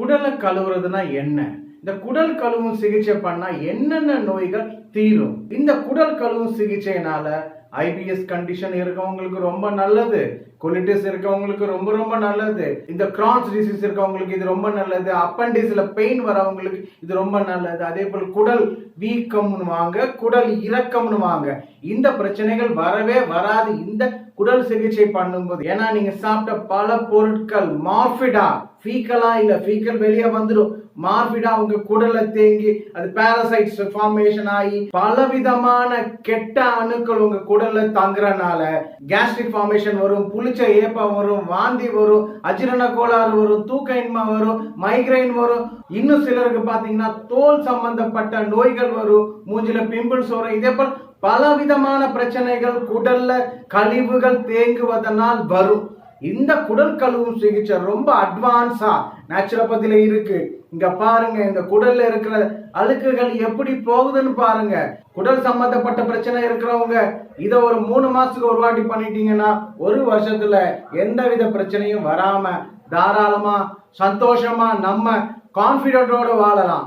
குடலை கழுவுறதுனா என்ன? இந்த குடல் கழுவும் சிகிச்சை பண்ணா என்னென்ன நோய்கள் தீரும்? இந்த குடல் கழுவும் சிகிச்சையினால ஐபிஎஸ் கண்டிஷன் இருக்கவங்களுக்கு ரொம்ப நல்லது. கொலிட்டிஸ் இருக்கவங்களுக்கு ரொம்ப ரொம்ப நல்லது. இந்த கிரான்ஸ் டிசீஸ் இருக்கவங்களுக்கு இது ரொம்ப நல்லது. அப்பண்டிஸ்ல பெயின் வரவங்களுக்கு இது ரொம்ப நல்லது. அதே போல் குடல் வீக்கம்னு வாங்க குடல் இறக்கம்னு வாங்க. இந்த பிரச்சனைகள் வரவே வராது. இந்த குடல் சிகிச்சை பண்ணும்போது. ஏன்னா நீங்க சாப்பிட்ட பல பொருட்கள் மார்பிடா ஃபீக்கலா இல்ல ஃபீக்கல் வெளியே வந்துடும் மார்பிடா உங்க குடலை தேங்கி அது பாரசைட்ஸ் ஃபார்மேஷன் ஆகி பல விதமான கெட்ட அணுக்கள் உங்க உடல்ல தங்குறனால கேஸ்ட்ரிக் ஃபார்மேஷன் வரும் புளிச்ச ஏப்பம் வரும் வாந்தி வரும் அஜீரண கோளாறு வரும் தூக்க இன்மை வரும் மைக்ரைன் வரும். இன்னும் சிலருக்கு பாத்தீங்கன்னா தோல் சம்பந்தப்பட்ட நோய்கள் வரும் மூஞ்சில பிம்பிள்ஸ் வரும். இதே போல் பல விதமான பிரச்சனைகள் உடல்ல கழிவுகள் தேங்குவதனால் வரும். இந்த குடல் கழுவும் சிகிச்சை ரொம்ப அட்வான்ஸா நேச்சுரோபதியில இருக்கு. இங்க பாருங்க இந்த குடல்ல இருக்கிற அழுக்குகள் எப்படி போகுதுன்னு பாருங்க. குடல் சம்பந்தப்பட்ட பிரச்சனை இருக்கிறவங்க இத ஒரு மூணு மாசத்துக்கு ஒரு வாட்டி பண்ணிட்டீங்கன்னா ஒரு வருஷத்துல எந்தவித பிரச்சனையும் வராம தாராளமா சந்தோஷமா நம்ம கான்பிடென்டோட வாழலாம்.